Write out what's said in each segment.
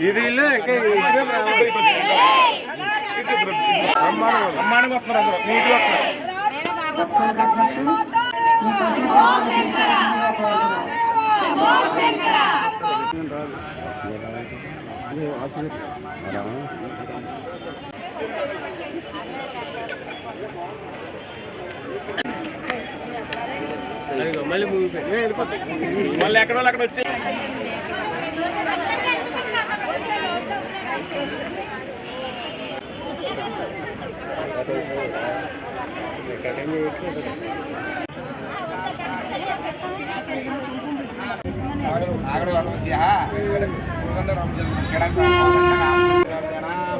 ఇది ఇల్లు ఇంకా ఇదే బ్రహ్మాండంగా వస్తున్నారు అందరూ నీట్గా వస్తున్నారు అదిగో మళ్ళీ ముగిపోయి మళ్ళీ ఎక్కడ వాళ్ళు అక్కడ వచ్చి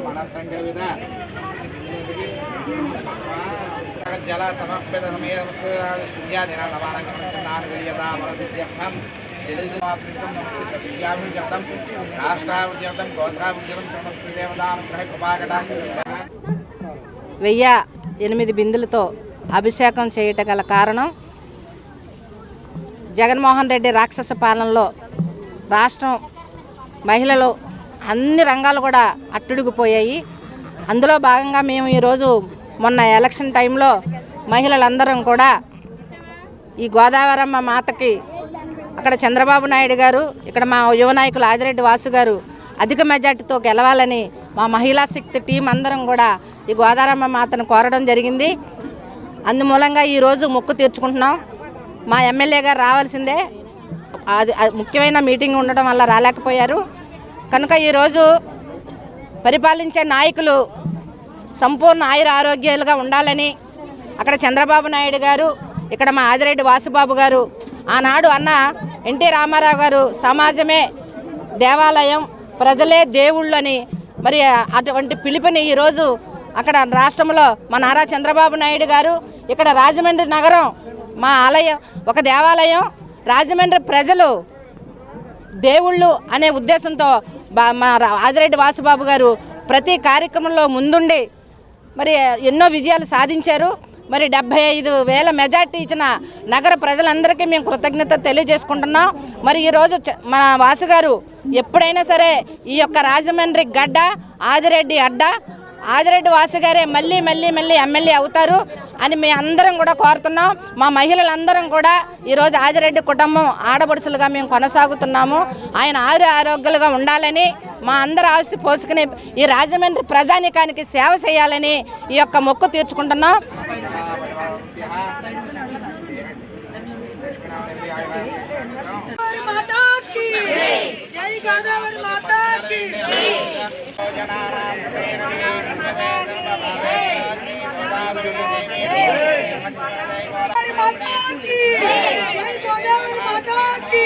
మనసంగవిద జల సమర్పిత నమే నమస్తే శుద్ధ్యాదిన నమానంగనాన్ విరియత వరసిద్ధ్యర్థం జలసివాప్తికం నమస్తే సత్యాభిజాతం రాష్ట్రాభిజాతం గోత్రాభిజాతం సమస్త దేవతానుగ్రహ కృపాకటాం వెయ్యి ఎనిమిది బిందులతో అభిషేకం చేయట గల కారణం జగన్మోహన్ రెడ్డి రాక్షస పాలనలో రాష్ట్రం మహిళలు అన్ని రంగాలు కూడా అట్టుడిగిపోయాయి. అందులో భాగంగా మేము ఈరోజు మొన్న ఎలక్షన్ టైంలో మహిళలందరం కూడా ఈ గోదావరమ్మ మాతకి అక్కడ చంద్రబాబు నాయుడు గారు ఇక్కడ మా యువ నాయకులు ఆదిరెడ్డి వాసు గారు అధిక మెజార్టీతో గెలవాలని మా మహిళా శక్తి టీం అందరం కూడా ఈ గోదారమ్మ మాతను కోరడం జరిగింది. అందుమూలంగా ఈరోజు మొక్కు తీర్చుకుంటున్నాం. మా ఎమ్మెల్యే గారు రావాల్సిందే. అది అది ముఖ్యమైన మీటింగ్ ఉండడం వల్ల రాలేకపోయారు. కనుక ఈరోజు పరిపాలించే నాయకులు సంపూర్ణ ఆయుర ఆరోగ్యాలుగా ఉండాలని అక్కడ చంద్రబాబు నాయుడు గారు ఇక్కడ మా ఆదిరెడ్డి వాసుబాబు గారు ఆనాడు అన్న ఎన్టీ రామారావు గారు సమాజమే దేవాలయం ప్రజలే దేవుళ్ళు అని మరి అటువంటి పిలుపుని ఈరోజు అక్కడ రాష్ట్రంలో మా నారా చంద్రబాబు నాయుడు గారు ఇక్కడ రాజమండ్రి నగరం మా ఆలయం ఒక దేవాలయం రాజమండ్రి ప్రజలు దేవుళ్ళు అనే ఉద్దేశంతో బా- మా రా- ఆదిరెడ్డి వాసుబాబు గారు ప్రతి కార్యక్రమంలో ముందుండి మరి ఎన్నో విజయాలు సాధించారు. మరి డెబ్బై ఐదు వేల మెజార్టీ ఇచ్చిన నగర ప్రజలందరికీ మేము కృతజ్ఞత తెలియజేసుకుంటున్నాం. మరి ఈరోజు మా మన వాసు గారు ఎప్పుడైనా సరే ఈ యొక్క రాజమండ్రి గడ్డ ఆదిరెడ్డి అడ్డ ఆదిరెడ్డి వాసు గారే మళ్ళీ మళ్ళీ మళ్ళీ ఎమ్మెల్యే అవుతారు అని మీ అందరం కూడా కోరుతున్నాం. మా మహిళలందరం కూడా ఈరోజు ఆదిరెడ్డి కుటుంబం ఆడపడుచులుగా మేము కొనసాగుతున్నాము. ఆయన ఆరు ఆరోగ్యాలుగా ఉండాలని మా అందరి ఆస్తి పోసుకుని ఈ రాజమండ్రి ప్రజానికానికి సేవ చేయాలని ఈ యొక్క మొక్కు తీర్చుకుంటున్నాం. జై గోదావరి మాతా కీ గోదావరి మాతా కీ జై గోదావరి మాతా కీ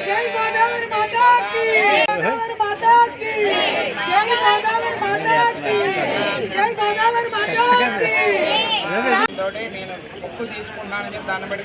జై గోదావరి మాతా కీ గోదావరి మాతా కీ జై గోదావరి మాతా కీ జై గోదావరి మాతా కీ తోటి నేను మొక్కు తీసుకున్నానని చెప్పి దాన్ని బట్టి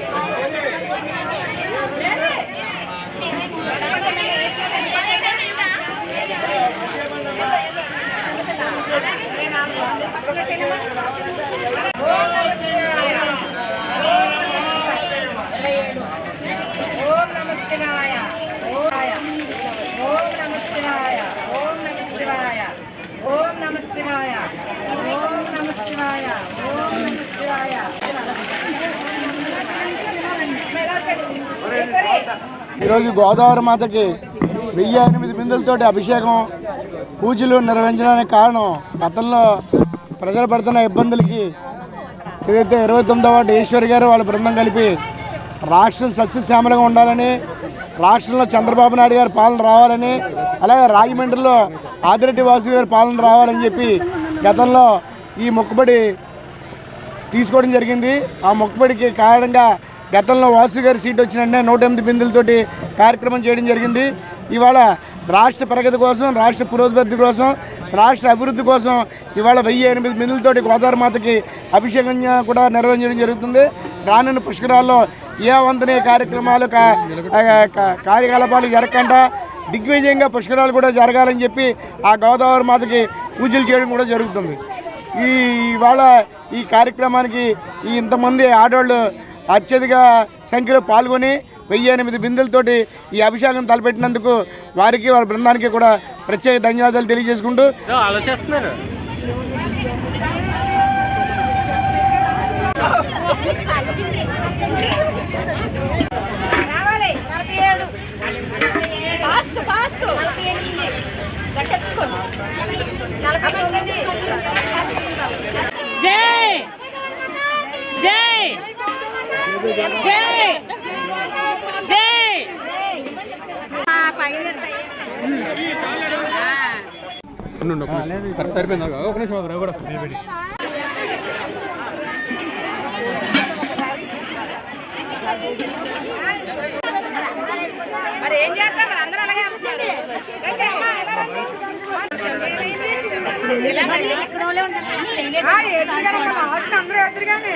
ఈరోజు గోదావరి మాతకి వెయ్యి ఎనిమిది బిందులతోటి అభిషేకం పూజలు నిర్వహించడానికి కారణం గతంలో ప్రజలు పడుతున్న ఇబ్బందులకి ఏదైతే ఇరవై తొమ్మిదవ వాటి ఈశ్వర్ గారు వాళ్ళ బృందం కలిపి రాష్ట్రం సస్యశ్యామలంగా ఉండాలని రాష్ట్రంలో చంద్రబాబు నాయుడు గారి పాలన రావాలని అలాగే రాజమండ్రిలో ఆదిరెడ్డి వాసు గారి పాలన రావాలని చెప్పి గతంలో ఈ మొక్కుబడి తీసుకోవడం జరిగింది. ఆ మొక్కుబడికి కారణంగా గతంలో వాసు గారి సీట్ వచ్చిన వెంటనే నూట ఎనిమిది బిందులతోటి కార్యక్రమం చేయడం జరిగింది. ఇవాళ రాష్ట్ర ప్రగతి కోసం రాష్ట్ర పురోభివృద్ధి కోసం రాష్ట్ర అభివృద్ధి కోసం ఇవాళ వెయ్యి ఎనిమిది మిన్నులతోటి గోదావరి మాతకి అభిషేకం కూడా నిర్వహించడం జరుగుతుంది. రానున్న పుష్కరాల్లో ఏ వంతనే కార్యక్రమాలు కార్యకలాపాలు జరగకుండా దిగ్విజయంగా పుష్కరాలు కూడా జరగాలని చెప్పి ఆ గోదావరి మాతకి పూజలు చేయడం కూడా జరుగుతుంది. ఈ ఇవాళ ఈ కార్యక్రమానికి ఈ ఇంతమంది ఆడవాళ్ళు అత్యధిక సంఖ్యలో పాల్గొని వెయ్యి ఎనిమిది బిందెలతోటి ఈ అభిషేకం తలపెట్టినందుకు వారికి వాళ్ళ బృందానికి కూడా ప్రత్యేక ధన్యవాదాలు తెలియజేసుకుంటూ సరిపోయింది? ఒక నిమిషం కూడా మరి ఏం చేస్తాం అందరూ అలాగే వస్తారు అందరూ ఎదురుగానే